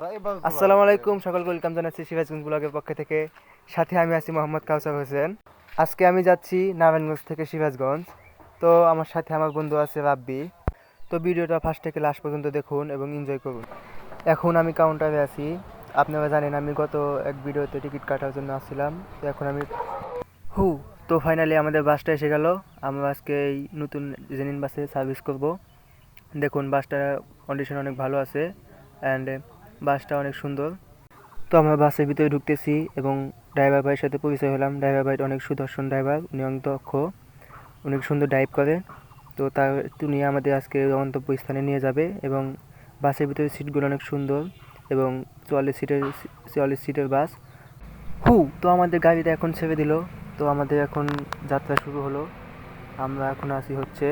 আসসালামু। আলাইকুম সকলকে ওয়েলকাম জানাচ্ছি সিরাজগঞ্জ ব্লগের পক্ষ থেকে। সাথে আমি আছি মোহাম্মদ কাউসার হোসেন। আজকে আমি যাচ্ছি নারায়ণগঞ্জ থেকে সিরাজগঞ্জ। তো আমার সাথে আমার বন্ধু আছে রাব্বি। তো ভিডিওটা ফার্স্ট থেকে লাস্ট পর্যন্ত দেখুন এবং এনজয় করুন। এখন আমি কাউন্টারে আছি। আপনারা জানেন আমি গত এক ভিডিওতে টিকিট কাটার জন্য আসছিলাম। তো এখন আমি হু, তো ফাইনালি আমাদের বাসটা এসে গেল। আমরা আজকে এই নতুন জেনিন বাসে সার্ভিস করব। দেখুন, বাসটার কন্ডিশন অনেক ভালো আছে। অ্যান্ড বাসটা অনেক সুন্দর। তো আমরা বাসের ভিতরে ঢুকতেছি এবং ড্রাইভার ভাইয়ের সাথে পরিচয় হলাম। ড্রাইভার ভাই অনেক সুদর্শন ড্রাইভার উনি অনেক দক্ষ, অনেক সুন্দর ড্রাইভ করে। তো তার উনি আমাদের আজকে গন্তব্য স্থানে নিয়ে যাবে এবং বাসের ভিতরে সিটগুলো অনেক সুন্দর এবং চুয়াল্লিশ সিটের চুয়াল্লিশ সিটের বাস। হু, তো আমাদের গাড়িটা এখন ছেড়ে দিল। তো আমাদের এখন যাত্রা শুরু হলো। আমরা এখন আসি হচ্ছে,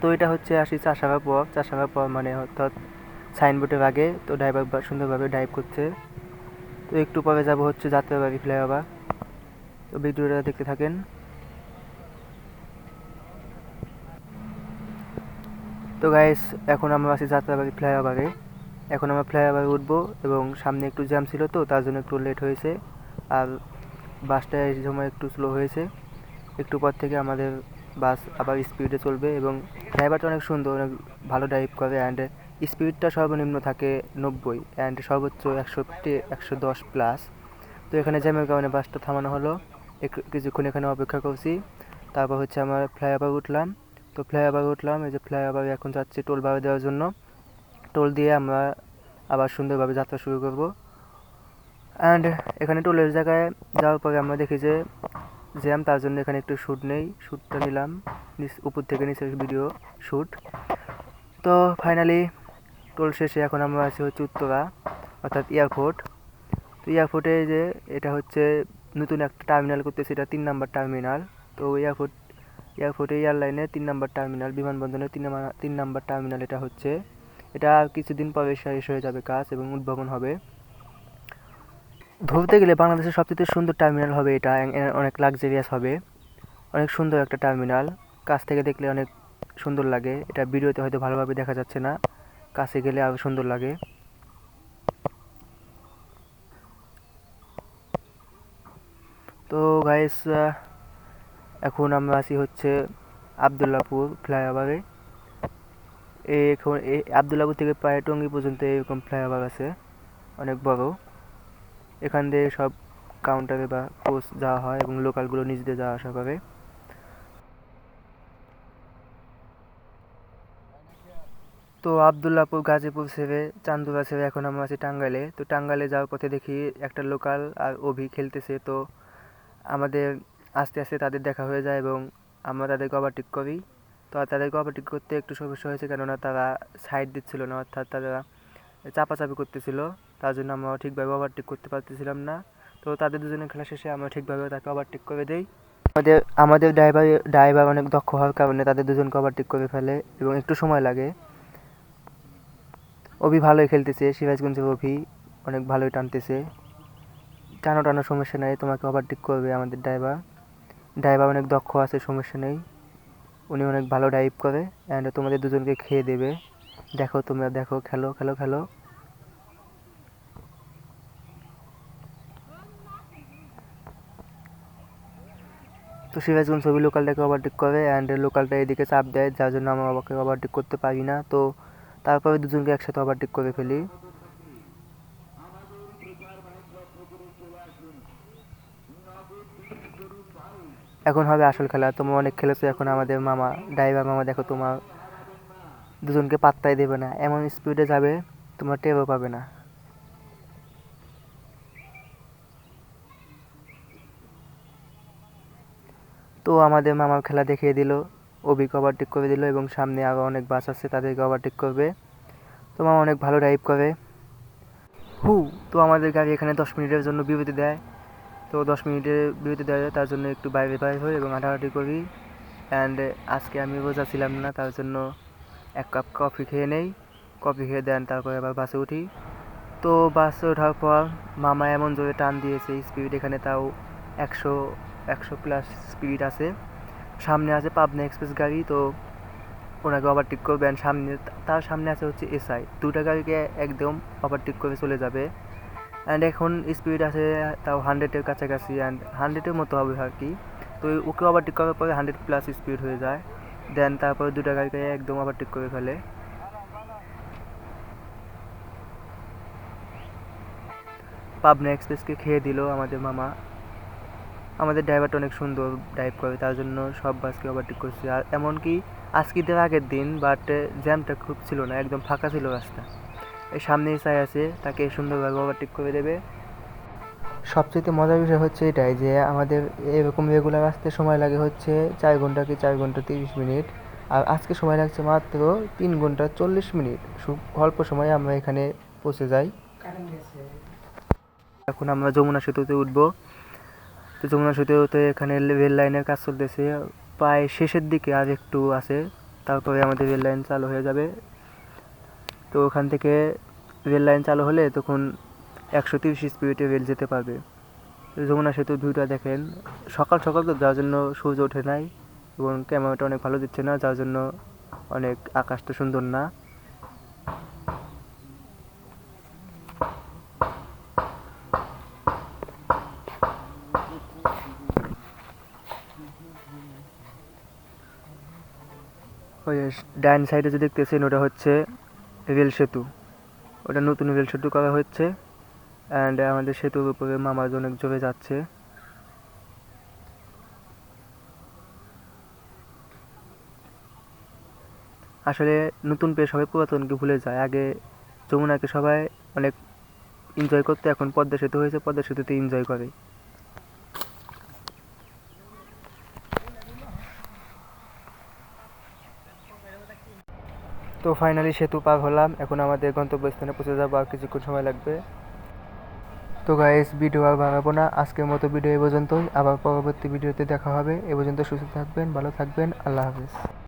তো এটা হচ্ছে আসি চাষাবা পর চাষাবা পর মানে অর্থাৎ সাইনবোর্ডের আগে তো ড্রাইভার সুন্দরভাবে ড্রাইভ করছে। তো একটু পরে যাব হচ্ছে যাত্রাবাড়ি ফ্লাইওভার। তো ভিডিওটা দেখতে থাকেন। তো গাইস এখন আমরা আছি যাত্রাবাড়ি ফ্লাইওভারে। এখন আমরা ফ্লাইওভারে উঠবো এবং সামনে একটু জ্যাম ছিল তো, তার জন্য একটু লেট হয়েছে। আর বাসটা এই সময় একটু স্লো হয়েছে। একটু পর থেকে আমাদের বাস আবার স্পিডে চলবে এবং ড্রাইভারটা অনেক সুন্দর, অনেক ভালো ড্রাইভ করে অ্যান্ড স্পিডটা সর্বনিম্ন থাকে নব্বই অ্যান্ড সর্বোচ্চ একশো একশো দশ প্লাস তো এখানে জ্যামের কারণে বাসটা থামানো হলো। কিছুক্ষণ এখানে অপেক্ষা করছি। তারপর হচ্ছে আমরা ফ্লাইওভার উঠলাম। তো ফ্লাইওভার উঠলাম, এই যে ফ্লাইওভার এখন যাচ্ছে টোল ভাড়া দেওয়ার জন্য। টোল দিয়ে আমরা আবার সুন্দরভাবে যাত্রা শুরু করব। অ্যান্ড এখানে টোলের জায়গায় যাওয়ার পরে আমরা দেখি যে জ্যাম তার জন্য এখানে একটু শ্যুট নেই। শ্যুটটা নিলাম। উপর থেকে নিচের ভিডিও শ্যুট তো ফাইনালি টোল শেষে এখন আমরা আছি হচ্ছে উত্তরা, অর্থাৎ এয়ারপোর্ট। তো এয়ারপোর্টে যে এটা হচ্ছে নতুন একটা টার্মিনাল করতেছে, এটা তিন নাম্বার টার্মিনাল তো এয়ারপোর্ট, এয়ারপোর্টে এয়ারলাইনে তিন নাম্বার টার্মিনাল বিমানবন্দরের তিন নাম্বার তিন নাম্বার টার্মিনাল এটা হচ্ছে। এটা কিছুদিন পরে শেষ হয়ে যাবে কাজ এবং উদ্ভাবন হবে। ধরতে গেলে বাংলাদেশের সবচেয়ে সুন্দর টার্মিনাল হবে এটা অনেক লাক্সারিয়াস হবে। অনেক সুন্দর একটা টার্মিনাল কাছ থেকে দেখলে অনেক সুন্দর লাগে। এটা ভিডিওতে হয়তো ভালোভাবে দেখা যাচ্ছে না। কাছে গেলে আরও সুন্দর লাগে। তো গাইস এখন আমরা আছি হচ্ছে আবদুল্লাপুর ফ্লাইওভারে। এখন এই আবদুল্লাপুর থেকে প্রায় টঙ্গি পর্যন্ত এরকম ফ্লাইওভার আছে, অনেক বড়। এখান দিয়ে সব কাউন্টারে বা পোস্ট যাওয়া হয় এবং লোকালগুলো নিজেদের যাওয়া আসা করে। তো আবদুল্লাপুর গাজীপুর ছেড়ে চান্দুরা ছেড়ে এখন আমরা আছি টাঙ্গাইলে। তো টাঙ্গাইলে যাওয়ার পথে দেখি একটা লোকাল আর অভি খেলতেছে। তো আমাদের আস্তে আস্তে তাদের দেখা হয়ে যায় এবং আমরা তাদেরকে ওভারটেক করি। তো তাদেরকে ওভারটেক করতে একটু সমস্যা হয়েছে কেননা তারা সাইড দিচ্ছিল না, অর্থাৎ তারা চাপাচাপি করতেছিল। তার জন্য আমরা ঠিকভাবে ওভারটেক করতে পারতেছিলাম না। তো তাদের দুজনের খেলা শেষে আমরা ঠিকভাবে তাকে ওভারটেক করে দেই। আমাদের আমাদের ড্রাইভার ড্রাইভার অনেক দক্ষ হওয়ার কারণে তাদের দুজনকে ওভারটেক করে ফেলে এবং একটু সময় লাগে। অভি ভালোই খেলতেছে, সিরাজগঞ্জের অভি অনেক ভালোই টানতেছে। টানো টানো সমস্যা নেই, তোমাকে ওভারটেক করবে আমাদের ড্রাইভার ড্রাইভার অনেক দক্ষ আছে, সমস্যা নেই। উনি অনেক ভালো ড্রাইভ করে অ্যান্ড তোমাদের দুজনকে খেয়ে দেবে। দেখো তোমরা, দেখো, খেলো খেলো খেলো। তো সিরাজগঞ্জ ছবি লোকালটাকে ওভারটেক করে অ্যান্ড লোকালটা এদিকে চাপ দেয়, যার জন্য আমরা ওভারটেক করতে পারি না। তো তারপরে দুজনকে একসাথে ওভারটেক করে ফেলি। এখন হবে আসল খেলা। তোমরা অনেক খেলেছো, এখন আমাদের মামা ড্রাইভার মামা, দেখো তোমার দুজনকে পাত্তাই দেবে না। এমন স্পিডে যাবে, তোমরা টেরও পাবে না। তো আমাদের মামার খেলা দেখিয়ে দিল। অভিকে ওভারটেক করে দিল এবং সামনে আরও অনেক বাস আছে তাদেরকে ওভারটেক করবে। তো মামা অনেক ভালো ড্রাইভ করে। হু, তো আমাদের গাড়ি এখানে দশ মিনিটের জন্য বিরতি দেয়। তো দশ মিনিটের বিরতি দেওয়া তার জন্য একটু বাইরে বাইরে হই এবং হাঁটাহাঁটি করি। অ্যান্ড আজকে আমি রোজা ছিলাম না, তার জন্য এক কাপ কফি খেয়ে নেই। কফি খেয়ে দেন, তারপরে আবার বাসে উঠি। তো বাসে ওঠার পর মামা এমন জোরে টান দিয়েছে স্পিড এখানে তাও একশো একশো প্লাস স্পিড আছে। সামনে আছে পাবনা এক্সপ্রেস গাড়ি, তো ওনাকে ওভারটেক করবে and সামনে, তার সামনে আছে হচ্ছে এসআই দুটা গাড়িকে একদম ওভারটেক করে চলে যাবে। অ্যান্ড এখন স্পিড আছে তাও হান্ড্রেডের কাছাকাছি অ্যান্ড হান্ড্রেডের মতো হবে আর কি। তো ওকে ওভারটেক করার পরে হান্ড্রেড প্লাস স্পিড হয়ে যায়। দেন তারপরে দুটা গাড়িকে একদম ওভারটেক করে ফেলে। পাবনা এক্সপ্রেসকে খেয়ে দিল আমাদের মামা। আমাদের ড্রাইভারটা অনেক সুন্দর ড্রাইভ করে তার জন্য সব বাসকে ওভারটেক করছে। আর এমনকি আজকে ঈদের আগের দিন বাট জ্যামটা খুব ছিল না একদম ফাঁকা ছিল রাস্তা। এই সামনেই চাই আছে তাকে সুন্দরভাবে ওভারটেক করে দেবে। সবচেয়ে মজার বিষয় হচ্ছে এটাই যে আমাদের এরকম রেগুলার আসতে সময় লাগে হচ্ছে চার ঘণ্টা কি চার ঘণ্টা তিরিশ মিনিট। আর আজকে সময় লাগছে মাত্র তিন ঘণ্টা চল্লিশ মিনিট। অল্প সময়ে আমরা এখানে পৌঁছে যাই। এখন আমরা যমুনা সেতুতে উঠবো। তো যমুনা সেতুতে এখানে রেল লাইনের কাজ চলতেছে। প্রায় শেষের দিকে আর একটু আছে, তারপরে আমাদের রেল লাইন চালু হয়ে যাবে। তো ওখান থেকে রেল লাইন চালু হলে তখন একশো তিরিশ স্পিডে রেল যেতে পারবে। যমুনা সেতু ভিউটা দেখেন, সকাল সকাল তো যার জন্য সূর্য ওঠে নাই এবং ক্যামেরাটা অনেক ভালো দিচ্ছে না, যার জন্য অনেক আকাশটা সুন্দর না। ওই সাইডে যে দেখতেছেন, ওটা হচ্ছে রেল সেতু। ওটা নতুন রেল সেতু করা হচ্ছে অ্যান্ড আমাদের সেতুর উপরে মামাজ অনেক জোরে যাচ্ছে। আসলে নতুন পেয়ে সবাই পুরাতনকে ভুলে যায়। আগে যমুনাকে সবাই অনেক এনজয় করতে, এখন পদ্মা সেতু হয়েছে, পদ্মা সেতুতে এনজয় করে। তো ফাইনালি সেতু পার হলাম। এখন আমাদের গন্তব্যস্থানে পৌঁছে যাব আর কিছুক্ষণ সময় লাগবে। তো গাইস ভিডিও আর বাড়াবো না। আজকের মতো ভিডিও এ পর্যন্তই। আবার পরবর্তী ভিডিওতে দেখা হবে। এ পর্যন্ত সুস্থ থাকবেন, ভালো থাকবেন। আল্লাহ হাফিজ।